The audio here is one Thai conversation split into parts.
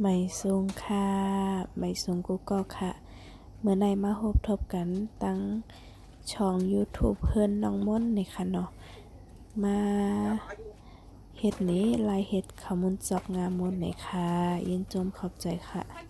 ไม่สูงค่ะ ไม่สูงกูก็ค่ะ เมื่อในมาพบทบกันตั้งช่อง YouTube เพื่อนน้องม้นนี่ค่ะเนาะ มาเฮ็ดนี้ลายเฮ็ดขมุนจอกงามมนไหนค่ะยินจมขอบใจค่ะ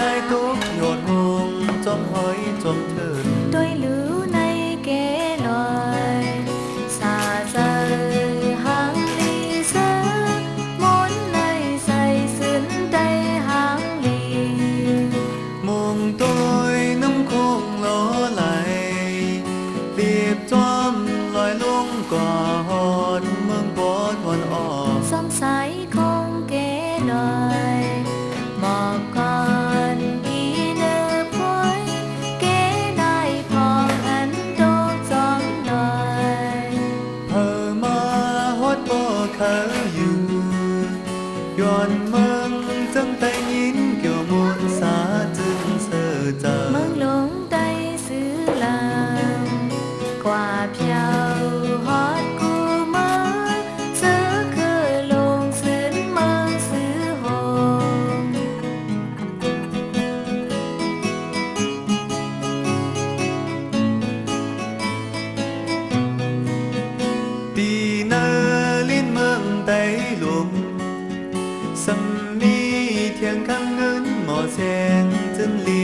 ในทุกหยดมุมจงหอยจงเถิดด้วยหรือในเกลอยสาใจหางลีเสือมนในใส่สินใจหางลีมุงตัวน้ำคงโลไหลเตียบจอมลอยลงก่อน only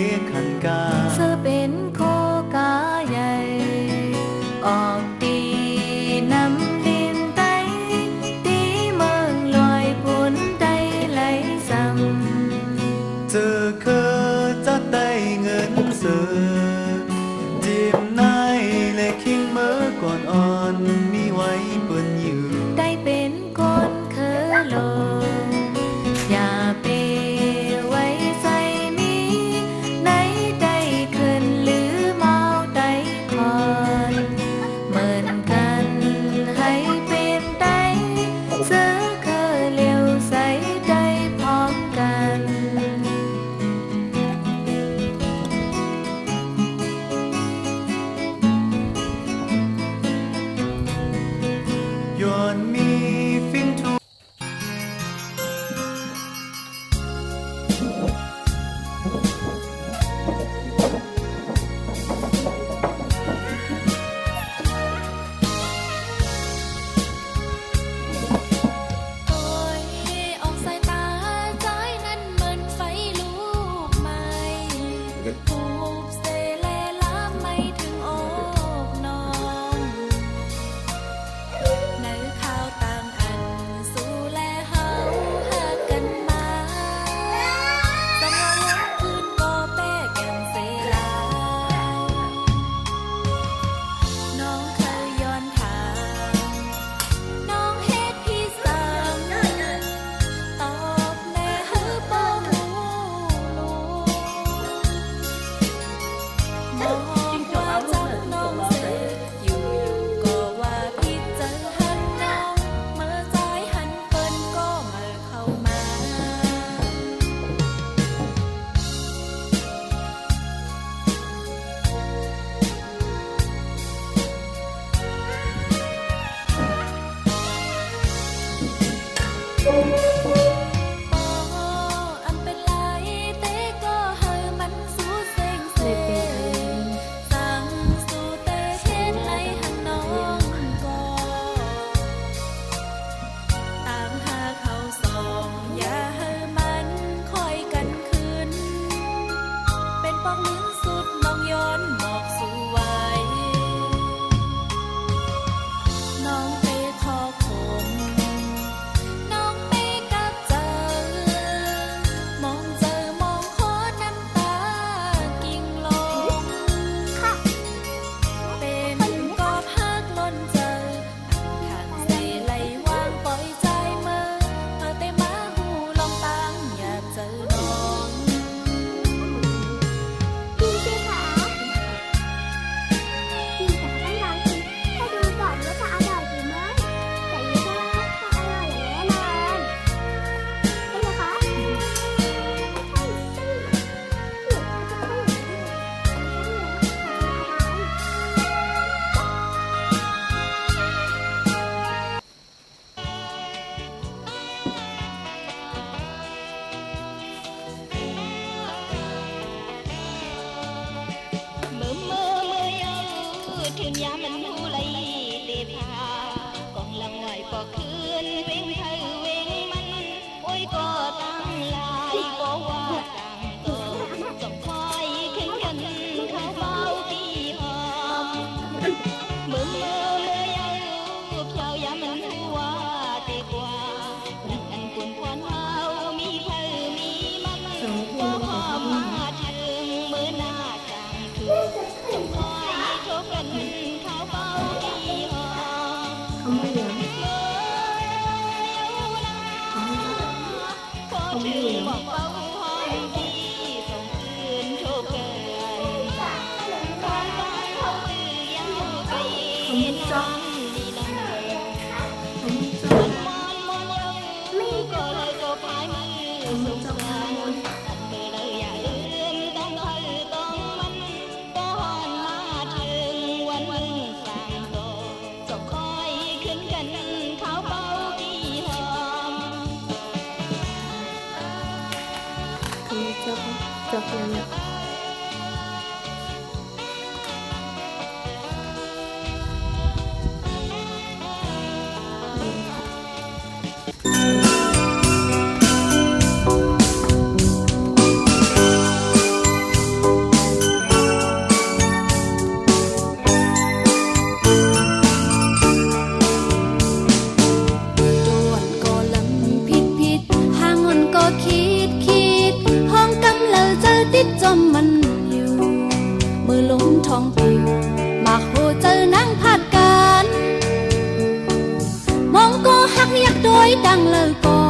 ตั้งเลยก็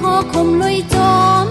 ขอคมลุยจอม